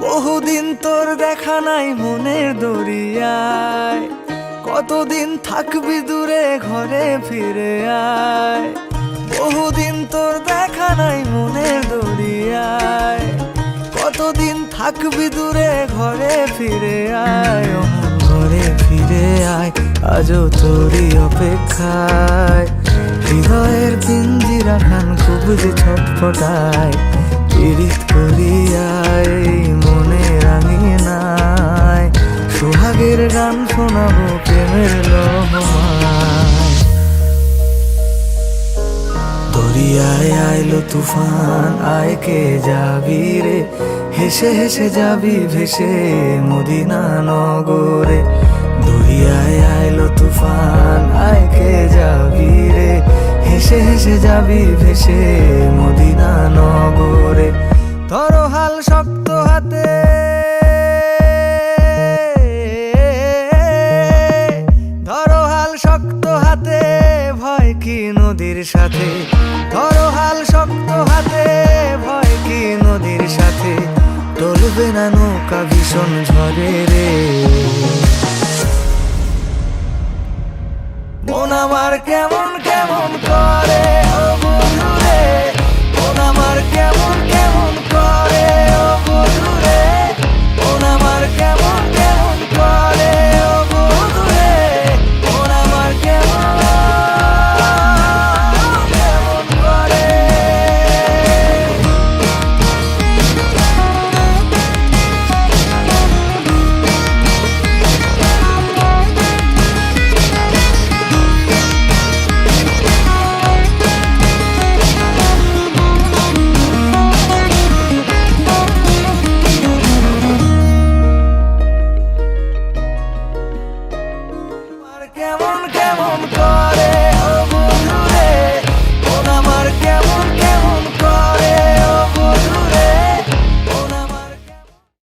বহুদিন তোর দেখা নাই মনের দরিয়ায়। কতদিন থাকবি দূরে ঘরে ফিরে আয়। বহুদিন তোর দেখা নাই মনের দরিয়ায়। কতদিন থাকবি দূরে ঘরে ফিরে আয় ঘরে ফিরে আয়, আজও তোরই অপেক্ষায়। হৃদয়ের পিঞ্জিরা খান খুব যে ছটফটায়। সোহাগের গান শোনাবো প্রেমের লহমায়। দরিয়ায় আইলো তুফান, আয় কে যাবি রে? হেসে হেসে যাবি ভেসে মদিনা নগরে। দরিয়ায় আইলো তুফান, আয় কে যাবি রে? হেসে হেসে যাবি ভেসে মদিনা নগরে। হাতে, ভয় কি নদীর সাথে? ধরো হাল শক্ত হাতে, ভয় কি নদীর সাথে? টলবে না নৌকা ভীষণ ঝরে রে। মন আমার কেমন কেমন করে ও বন্ধু রে কেমন কেমন করে?